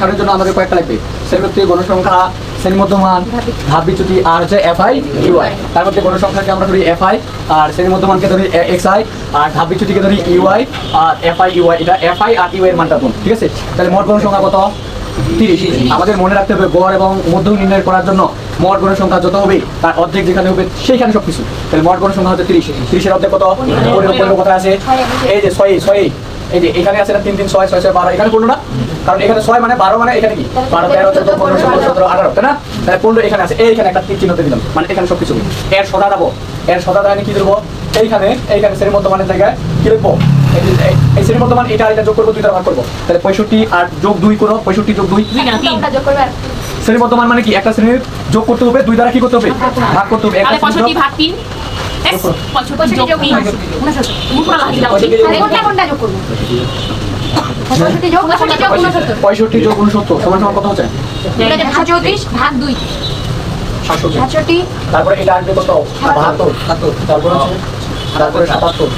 সারের জন্য আমাদের কয়েকটা লাগবে। মধ্যে গণসংখ্যা শ্রেণি মধ্যমান ধাপ বিচ্যুতি আর হচ্ছে এফ আই ইউআই তার মধ্যে গণসংখ্যাকে আমরা ধরি এফ আই আর শ্রেণি মধ্যমানকে ধরি এক্স আই আর ধরি ইউআই আর এফ আই ইউআই এটা এফ আই আর ইউআই এর মানটা কোন ঠিক আছে? তাহলে মোট গণসংখ্যা কত? তিরিশ। আমাদের মনে রাখতে হবে গড় এবং মধ্যম নির্ণয় করার জন্য মোট গণসংখ্যা যত হবে, তার অর্ধেক যেখানে হবে সেইখানে সব কিছু তাহলে মোট গণসংখ্যা হচ্ছে তিরিশ। তিরিশের অর্ধেক কত? কথা আছে? এই যে ছয় ছয়, এই যে এখানে আছে না, তিন তিন, ছয় ছয় ছয়, বারো, এখানে পনেরো না? কারণ এখানে ছয় মানে বারো মানে এখানে কি? বারো তেরো চোদ্দ পনেরো ষোলো সতেরো আঠারো তাই না? তাহলে পনেরো এখানে আছে। এইখানে একটা তীর চিহ্নতে দিলাম। মানে এখানে সব কিছু এর সদা দেবো এর সদা দেয় কি দেবো এইখানে এইখানে শ্রেণি মধ্যমানের জায়গায় কি লিখব? এই যে এই- এই শ্রেণি মধ্যমান এটা এটা যোগ করব দুই ভাগ করব। তাহলে পঁয়ষট্টি আর যোগ দুই করো। পঁয়ষট্টি যোগ দুই। শ্রেণি বর্তমান মানে কি? একটা শ্রেণির যোগ করতে হবে দুই দ্বারা কি করতে হবে? ভাগ করতে হবে। একটা ভাগ তিন। পঁয়ষট্টি যোগ তিন। কোনটা কোনটা যোগ করব? পঁয়ষট্টি যোগ উনসত্তর। সমান সমান কত হচ্ছে? ভাগ দুই। সাতষট্টি। তারপরে এটা আসবে কত? বাহাত্তর। তারপরে তারপরে সাতাত্তর।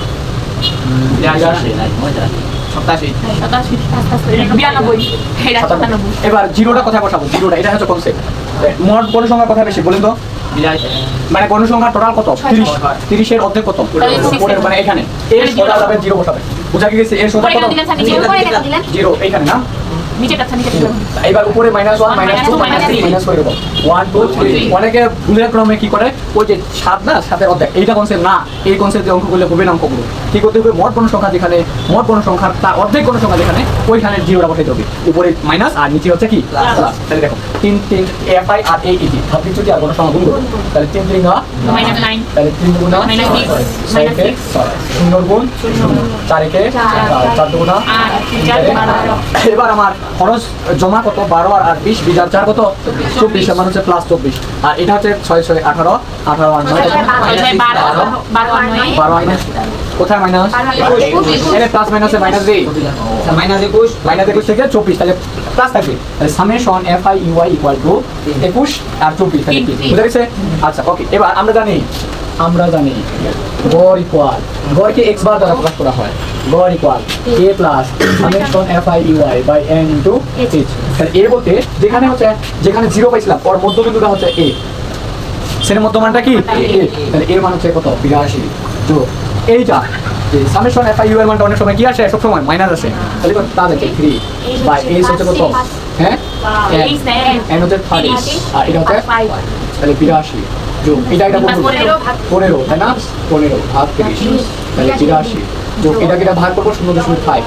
এবার জিরোটা কোথায় বসাবো? জিরোটা এটা হচ্ছে কনসেপ্ট মোট গণসংখ্যা কোথায় বেশি বলেন তো। মানে গণসংখ্যা টোটাল কত? তিরিশ। তিরিশের অর্ধেক কত? মানে এখানে। এর জিরো বসাবে। বুঝা গেছে এর সোজা জিরো। এইখানে না? নিচে কাছে নিচে দিলাম এবার উপরে minus one minus two minus three minus করে দেবো। ওয়ান টু থ্রি অনেকে ভুলের ক্রমে কি করে? ওই যে সাত না সাতের অর্ধেক। এইটা কনসেপ্ট না এই কনসেপ্ট অঙ্ক করলে হবে না অঙ্কগুলো। কি করতে হবে মোট কোনো সংখ্যা যেখানে মোট কোনো সংখ্যা অর্ধেক কোনো সংখ্যা যেখানে ওইখানে জিরোটা বসাইতে হবে। উপরে মাইনাস আর নিচে হচ্ছে কি? প্লাস তাহলে দেখো তিন তিন এফ আই আর এই ইজি ভাব কিছু আর কোনো সংখ্যা গুণ করব? তাহলে তিন তিন নাইন তাহলে তিন শূন্য গুণ চার একে চার, দুগুণ এবার আমার খরচ জমা কত? বারো আর আট বিশ বিশ আর চার কত? চব্বিশ আমার হচ্ছে প্লাস চব্বিশ। আর এটা হচ্ছে ছয় ছয় আঠারো আঠারো আর নয়। বারো আর কোথায় মাইনাস প্লাস মাইনাসে মাইনাস দিই। মাইনাস একুশ মাইনাস একুশ থেকে চব্বিশ তাহলে প্লাস থাকবে। তাহলে summation f i ui equal to একুশ আর চব্বিশ তাহলে বুঝা গেছে? আচ্ছা ওকে এবার আমরা জানি আমরা জানি গড় ইকুয়াল গড়কে এক্স বার দ্বারা প্রকাশ করা হয়। গড় equal a plus summation f i ui by n into h তাহলে এ বলতে যেখানে হচ্ছে যেখানে জিরো পাইছিলাম ওর মধ্যবিন্দুটা হচ্ছে এ সেটার মধ্যমানটা কি? এ তাহলে এর মান হচ্ছে কত? বিরাশি। তো এইটা সামেশন এফ আই মানটা অনেক সময় কি আসে? সব সময় মাইনাস আসে। তাহলে তা দেখে থ্রি বাই এইচ হচ্ছে কত? হ্যাঁ? এন হচ্ছে থার্টি আর এটা হচ্ছে তাহলে বিরাশি। যোগ এটা এটা পনেরো তাই না? পনেরো ভাগ তিরিশ। তাহলে বিরাশি। এটা ভাগ করব শূন্য দশমিক ফাইভ